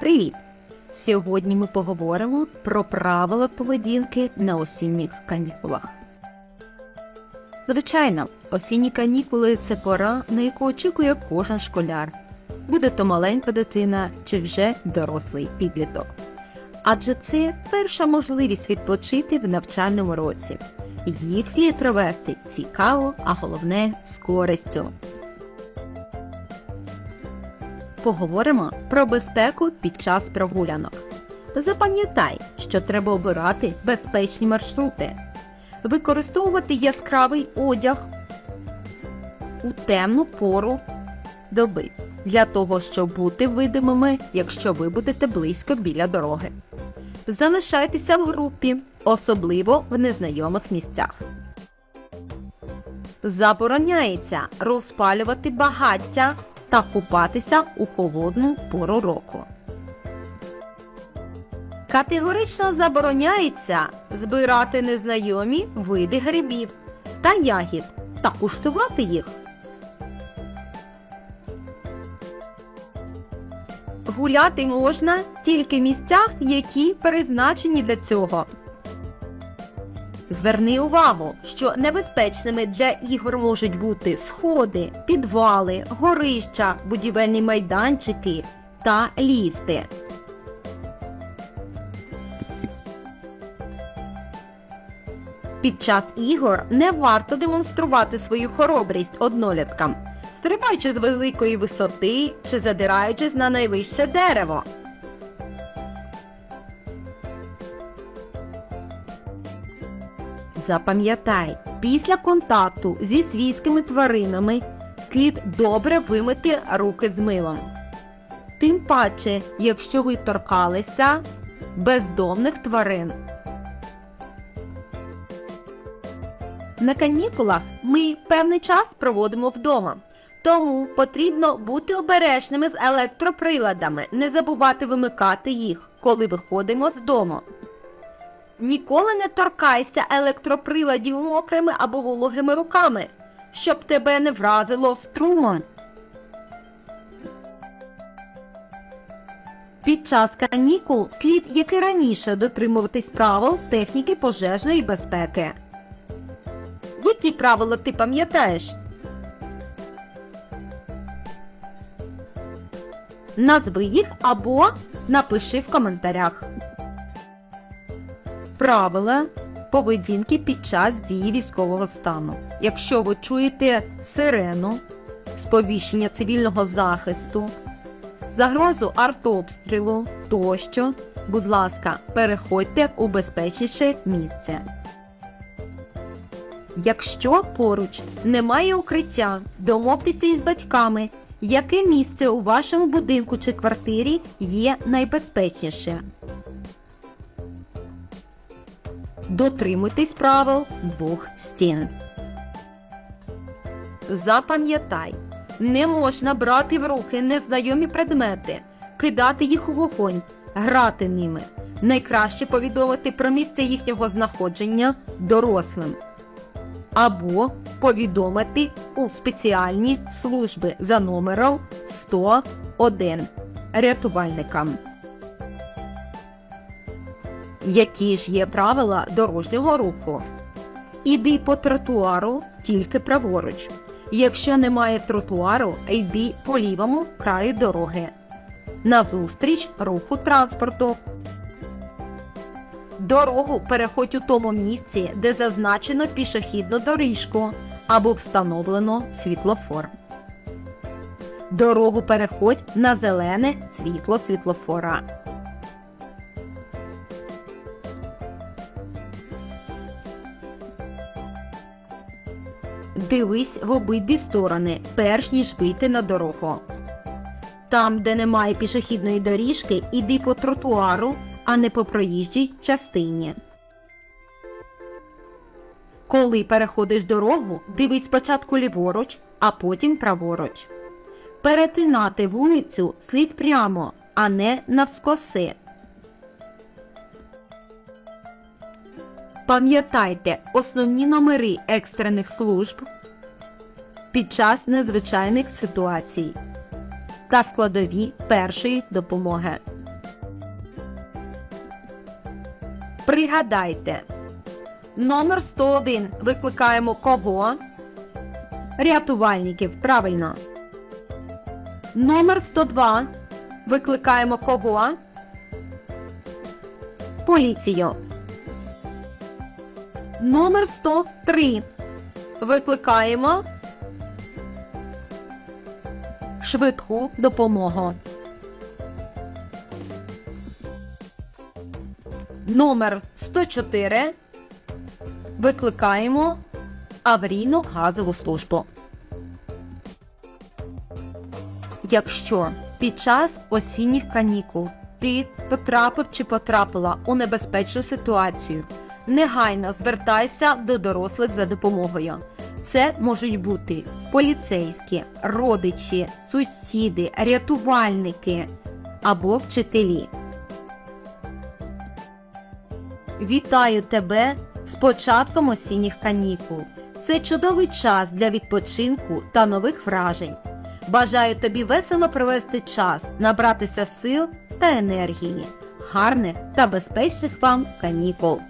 Привіт! Сьогодні ми поговоримо про правила поведінки на осінніх канікулах. Звичайно, осінні канікули це пора, на яку очікує кожен школяр, буде то маленька дитина чи вже дорослий підліток. Адже це перша можливість відпочити в навчальному році. Їх слід провести цікаво, а головне з користю. Поговоримо про безпеку під час прогулянок. Запам'ятай, що треба обирати безпечні маршрути, використовувати яскравий одяг у темну пору доби для того, щоб бути видимими, якщо ви будете близько біля дороги. Залишайтеся в групі, особливо в незнайомих місцях. Забороняється розпалювати багаття та купатися у холодну пору року. Категорично забороняється збирати незнайомі види грибів та ягід та куштувати їх. Гуляти можна тільки в місцях, які призначені для цього. Зверни увагу, що небезпечними для ігор можуть бути сходи, підвали, горища, будівельні майданчики та ліфти. Під час ігор не варто демонструвати свою хоробрість одноліткам, стрибаючи з великої висоти чи задираючись на найвище дерево. Запам'ятай, після контакту зі свійськими тваринами слід добре вимити руки з милом. Тим паче, якщо ви торкалися бездомних тварин. На канікулах ми певний час проводимо вдома. Тому потрібно бути обережними з електроприладами, не забувати вимикати їх, коли виходимо з дому. Ніколи не торкайся електроприладів мокрими або вологими руками, щоб тебе не вразило струмом. Під час канікул слід, як і раніше, дотримуватись правил техніки пожежної безпеки. Які правила ти пам'ятаєш? Назви їх або напиши в коментарях. Правила поведінки під час дії військового стану. Якщо ви чуєте сирену, сповіщення цивільного захисту, загрозу артобстрілу тощо, будь ласка, переходьте у безпечніше місце. Якщо поруч немає укриття, домовтеся із батьками, яке місце у вашому будинку чи квартирі є найбезпечніше. Дотримуйтесь правил двох стін. Запам'ятай, не можна брати в руки незнайомі предмети, кидати їх у вогонь, грати ними. Найкраще повідомити про місце їхнього знаходження дорослим. Або повідомити у спеціальні служби за номером 101 рятувальникам. Які ж є правила дорожнього руху? Іди по тротуару тільки праворуч. Якщо немає тротуару, йди по лівому краю дороги. Назустріч руху транспорту. Дорогу переходь у тому місці, де зазначено пішохідну доріжку або встановлено світлофор. Дорогу переходь на зелене світло світлофора. Дивись в обидві сторони, перш ніж вийти на дорогу. Там, де немає пішохідної доріжки, іди по тротуару, а не по проїжджій частині. Коли переходиш дорогу, дивись спочатку ліворуч, а потім праворуч. Перетинати вулицю слід прямо, а не навскоси. Пам'ятайте основні номери екстрених служб під час незвичайних ситуацій. та складові першої допомоги. Пригадайте. Номер 101 викликаємо кого? Рятувальників, правильно. Номер 102 викликаємо кого? Поліцію. Номер 103 викликаємо швидку допомогу. Номер 104 викликаємо аварійну газову службу. Якщо під час осінніх канікул ти потрапив чи потрапила у небезпечну ситуацію, негайно звертайся до дорослих за допомогою. Це можуть бути поліцейські, родичі, сусіди, рятувальники або вчителі. Вітаю тебе з початком осінніх канікул. Це чудовий час для відпочинку та нових вражень. Бажаю тобі весело провести час, набратися сил та енергії. Гарних та безпечних вам канікул!